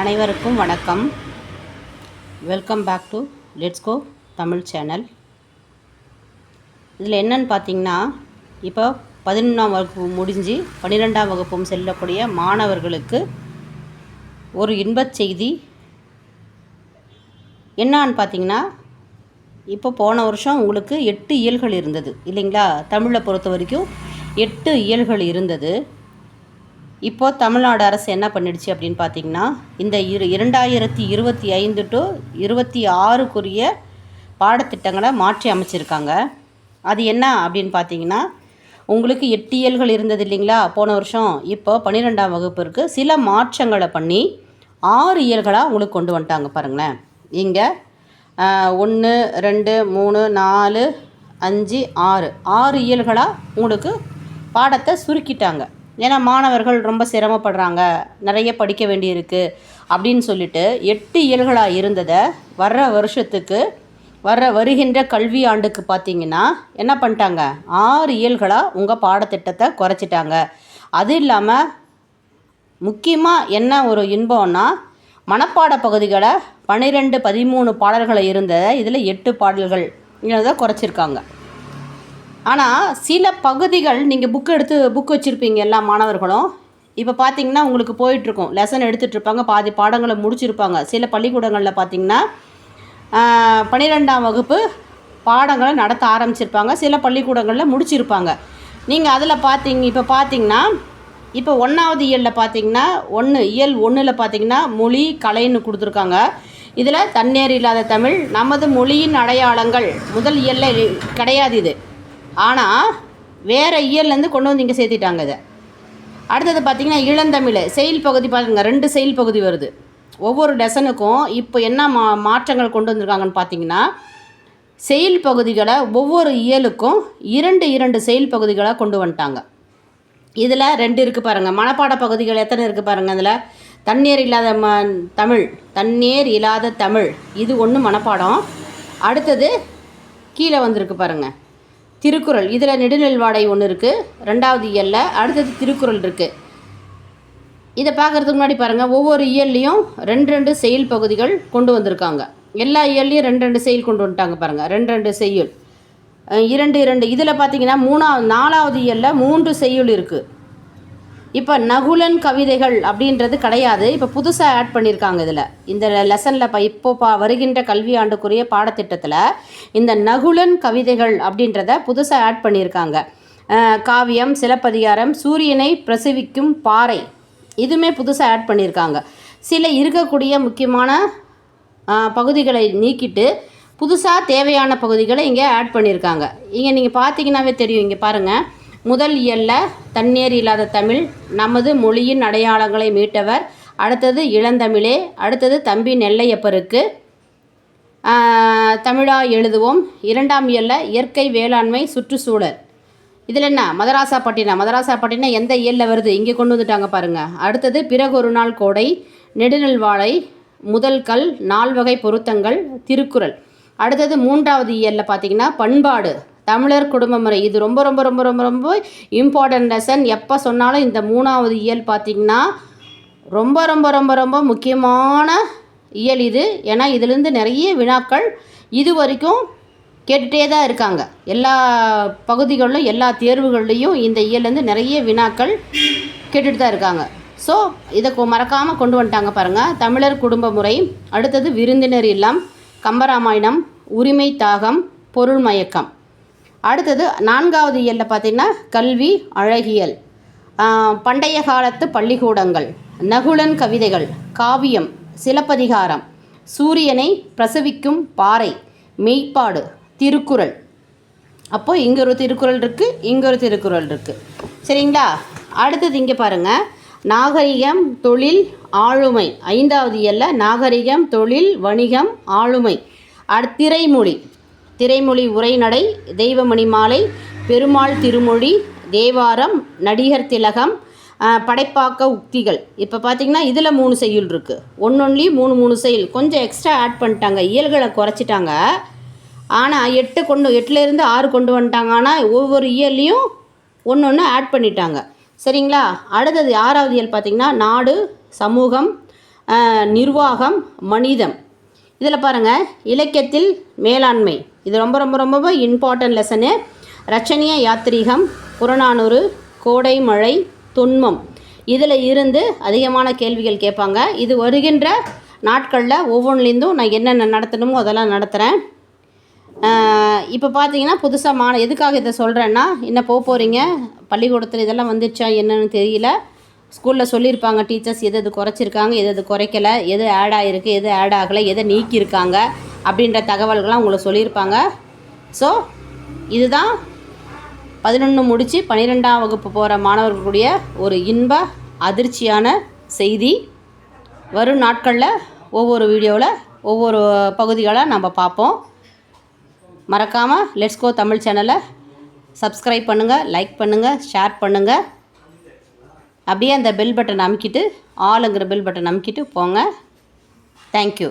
அனைவருக்கும் வணக்கம். Welcome back to let's go Tamil channel இதில் என்னன்னு பார்த்தீங்கன்னா இப்போ பதினொன்றாம் வகுப்பு முடிஞ்சு பன்னிரெண்டாம் வகுப்பும் செல்லக்கூடிய மாணவர்களுக்கு ஒரு இன்பச் செய்தி. என்னான்னு பார்த்தீங்கன்னா இப்போ போன வருஷம் உங்களுக்கு எட்டு இயல்கள் இருந்தது. இல்லைங்களா? தமிழை பொறுத்த வரைக்கும் எட்டு இயல்கள் இருந்தது. இப்போது தமிழ்நாடு அரசு என்ன பண்ணிடுச்சு அப்படின்னு பார்த்தீங்கன்னா இந்த இரு இரண்டாயிரத்தி இருபத்தி ஐந்து டு இருபத்தி ஆறுக்குரிய பாடத்திட்டங்களை மாற்றி அமைச்சிருக்காங்க. அது என்ன அப்படின்னு பார்த்தீங்கன்னா உங்களுக்கு எட்டு இயல்கள் இருந்தது இல்லைங்களா? போன வருஷம். இப்போ பன்னிரெண்டாம் வகுப்பிற்கு சில மாற்றங்களை பண்ணி ஆறு இயல்களாக உங்களுக்கு கொண்டு வந்துட்டாங்க பாருங்களேன். இங்கே ஒன்று ரெண்டு மூணு நாலு அஞ்சு ஆறு. ஆறு இயல்களாக உங்களுக்கு பாடத்தை சுருக்கிட்டாங்க. ஏன்னா மாணவர்கள் ரொம்ப சிரமப்படுறாங்க. நிறைய படிக்க வேண்டியிருக்கு அப்படின்னு சொல்லிட்டு எட்டு இயல்களாக இருந்ததை வர்ற வருஷத்துக்கு வர்ற வருகின்ற கல்வி ஆண்டுக்கு பார்த்தீங்கன்னா என்ன பண்ணிட்டாங்க? ஆறு இயல்களாக உங்கள் பாடத்திட்டத்தை குறைச்சிட்டாங்க. அது இல்லாமல் முக்கியமாக என்ன ஒரு இன்பம்னா மனப்பாட பகுதிகளை பன்னிரெண்டு பதிமூணு பாடல்களை இருந்ததை இதில் எட்டு பாடல்கள் இதை குறைச்சிருக்காங்க. ஆனால் சில பகுதிகள் நீங்கள் புக் எடுத்து புக் வச்சுருப்பீங்க எல்லா மாணவர்களும். இப்போ பார்த்தீங்கன்னா உங்களுக்கு போயிட்டுருக்கும். லெசன் எடுத்துகிட்டு இருப்பாங்க பாதி பாடங்களை முடிச்சிருப்பாங்க. சில பள்ளிக்கூடங்களில் பார்த்தீங்கன்னா பன்னிரெண்டாம் வகுப்பு பாடங்களை நடத்த ஆரம்பிச்சிருப்பாங்க. சில பள்ளிக்கூடங்களில் முடிச்சிருப்பாங்க. நீங்கள் அதில் பார்த்தீங்க இப்போ பார்த்தீங்கன்னா இப்போ ஒன்றாவது இயலில் பார்த்தீங்கன்னா ஒன்று இயல் ஒன்றில் பார்த்தீங்கன்னா மொழி கலைன்னு கொடுத்துருக்காங்க. இதில் தண்ணீர் இல்லாத தமிழ் நமது மொழியின் அடையாளங்கள் முதல் இயலில் கிடையாது இது. ஆனால் வேறு இயர்லேருந்து கொண்டு வந்து இங்கே சேர்த்திட்டாங்க இதை. அடுத்தது பார்த்திங்கன்னா இளந்தமிழ் செயல் பகுதி பாருங்கள் ரெண்டு செயல் பகுதி வருது. ஒவ்வொரு லெசனுக்கும் இப்போ என்ன மா மாற்றங்கள் கொண்டு வந்திருக்காங்கன்னு பார்த்தீங்கன்னா செயல் பகுதிகளை ஒவ்வொரு இயலுக்கும் இரண்டு இரண்டு செயல் பகுதிகளாக கொண்டு வந்துட்டாங்க. இதில் ரெண்டு இருக்குது பாருங்கள் மனப்பாட பகுதிகள் எத்தனை இருக்குது பாருங்கள் அதில் தண்ணீர் இல்லாத ம தமிழ் தண்ணீர் இல்லாத தமிழ். இது ஒன்று மனப்பாடம். அடுத்தது கீழே வந்திருக்கு பாருங்கள் திருக்குறள். இதில் நெடுநெல்வாடை ஒன்று இருக்குது ரெண்டாவது இயலில் அடுத்தது திருக்குறள் இருக்குது இதை பார்க்குறதுக்கு முன்னாடி பாருங்கள் ஒவ்வொரு இயல்லையும் ரெண்டு ரெண்டு செயல் பகுதிகள் கொண்டு வந்திருக்காங்க. எல்லா இயல்லையும் ரெண்டு ரெண்டு செயல் கொண்டு வந்துட்டாங்க பாருங்கள் ரெண்டு ரெண்டு செய்யுள் இரண்டு இரண்டு. இதில் பார்த்தீங்கன்னா மூணாவது நாலாவது இயலில் மூன்று செய்யுள் இருக்குது இப்போ நகுலன் கவிதைகள் அப்படின்றது கிடையாது. இப்போ புதுசாக ஆட் பண்ணியிருக்காங்க இதில். இந்த லெசனில் இப்போ இப்போ பா வருகின்ற கல்வி ஆண்டுக்குரிய பாடத்திட்டத்தில் இந்த நகுலன் கவிதைகள் அப்படின்றத புதுசாக ஆட் பண்ணியிருக்காங்க காவியம் சிலப்பதிகாரம் சூரியனை பிரசவிக்கும் பாறை. இதுவுமே புதுசாக ஆட் பண்ணியிருக்காங்க சில இருக்கக்கூடிய முக்கியமான பகுதிகளை நீக்கிட்டு புதுசாக தேவையான பகுதிகளை இங்கே ஆட் பண்ணியிருக்காங்க இங்கே நீங்கள் பார்த்தீங்கன்னாவே தெரியும். இங்கே பாருங்கள் முதல் இயல்ல தண்ணீர் இல்லாத தமிழ் நமது மொழியின் அடையாளங்களை மீட்டவர். அடுத்தது இளந்தமிழே அடுத்தது தம்பி நெல்லையப்பருக்கு. தமிழா எழுதுவோம். இரண்டாம் இயல்ல இயற்கை வேளாண்மை சுற்றுச்சூழல். இதில் என்ன? மதராசாப்பட்டினம் மதராசாப்பட்டினம் எந்த இயலில் வருது? இங்கே கொண்டு வந்துட்டாங்க பாருங்கள் அடுத்தது பிறகு ஒரு நாள் கோடை நெடுநெல்வாழை முதல் கல் நால்வகை பொருத்தங்கள் திருக்குறள். அடுத்தது மூன்றாவது இயலில் பார்த்தீங்கன்னா பண்பாடு. தமிழர் குடும்ப முறை. இது ரொம்ப ரொம்ப ரொம்ப ரொம்ப ரொம்ப இம்பார்ட்டன்ட் லெசன் எப்போ சொன்னாலும் இந்த மூணாவது இயல் பார்த்திங்கன்னா ரொம்ப ரொம்ப ரொம்ப ரொம்ப முக்கியமான இயல் இது. ஏன்னா இதுலேருந்து நிறைய வினாக்கள் இது வரைக்கும் கேட்டுகிட்டே தான் இருக்காங்க. எல்லா பகுதிகளிலும் எல்லா தேர்வுகள்லேயும் இந்த இயல்லேருந்து நிறைய வினாக்கள் கேட்டுட்டு தான் இருக்காங்க. ஸோ இதை மறக்காமல் கொண்டு வந்துட்டாங்க பாருங்கள் தமிழர் குடும்ப முறை. அடுத்தது விருந்தினர் இல்லம் கம்பராமாயணம் உரிமை தாகம் பொருள் மயக்கம். அடுத்தது நான்காவது இயலில் பார்த்திங்கன்னா கல்வி அழகியல். பண்டைய காலத்து பள்ளிக்கூடங்கள் நகுலன் கவிதைகள் காவியம் சிலப்பதிகாரம் சூரியனை பிரசவிக்கும் பாறை மெய்ப்பாடு திருக்குறள். அப்போது இங்கே ஒரு திருக்குறள் இருக்குது இங்கே ஒரு திருக்குறள் இருக்குது சரிங்களா? அடுத்தது இங்கே பாருங்கள் நாகரிகம் தொழில் ஆளுமை. ஐந்தாவது இயலில் நாகரிகம் தொழில் வணிகம் ஆளுமை. அடு திரைமொழி. திரைமொழி உரைநடை தெய்வமணி மாலை பெருமாள் திருமொழி தேவாரம் நடிகர் திலகம் படைப்பாக்க உக்திகள் இப்போ பார்த்தீங்கன்னா இதில் மூணு செய்யுள் இருக்குது ஒன்னொன்லேயும் மூணு மூணு செயல் கொஞ்சம் எக்ஸ்ட்ரா ஆட் பண்ணிட்டாங்க. இயல்களை குறைச்சிட்டாங்க. ஆனால் எட்டு கொண்டு எட்டுலேருந்து ஆறு கொண்டு வந்துட்டாங்க. ஆனால் ஒவ்வொரு இயல்லையும் ஒன்று ஒன்று ஆட் பண்ணிட்டாங்க. சரிங்களா? அடுத்தது ஆறாவது இயல் பார்த்திங்கன்னா நாடு சமூகம் நிர்வாகம் மனிதம். இதில் பாருங்கள் இலக்கியத்தில் மேலாண்மை. இது ரொம்ப ரொம்ப ரொம்ப இம்பார்ட்டன்ட் லெசனு ரச்சனிய யாத்திரீகம் புறநானூறு கோடை மழை தொன்மம் இதில் இருந்து அதிகமான கேள்விகள் கேட்பாங்க. இது வருகின்ற நாட்களில் ஒவ்வொன்றுலேருந்தும் நான் என்னென்ன நடத்தணுமோ அதெல்லாம் நடத்துகிறேன் இப்போ பார்த்தீங்கன்னா புதுசாக மான எதுக்காக இதை சொல்கிறேன்னா என்ன போக போகிறீங்க பள்ளிக்கூடத்தில் இதெல்லாம் வந்துச்சா என்னன்னு தெரியல. ஸ்கூலில் சொல்லியிருப்பாங்க டீச்சர்ஸ் எது எது குறைச்சிருக்காங்க எது எது குறைக்கல எது ஆட் ஆகிருக்கு எது ஆட் ஆகலை எதை நீக்கியிருக்காங்க அப்படின்ற தகவல்கள்லாம் உங்களுக்கு சொல்லியிருப்பாங்க. ஸோ இதுதான் பதினொன்று முடித்து பன்னிரெண்டாம் வகுப்பு போகிற மாணவர்களுடைய ஒரு இன்ப அதிர்ச்சியான செய்தி. வரும் நாட்களில் ஒவ்வொரு வீடியோவில் ஒவ்வொரு பகுதிகளாக நம்ம பார்ப்போம். மறக்காமல் லெட்ஸ்கோ தமிழ் சேனலை சப்ஸ்கிரைப் பண்ணுங்கள் லைக் பண்ணுங்கள் ஷேர் பண்ணுங்கள் அப்படியே அந்த பெல் பட்டன் அமுக்கிட்டு ஆளுங்கிற பெல் பட்டன் அமுக்கிட்டு போங்க. தேங்க்யூ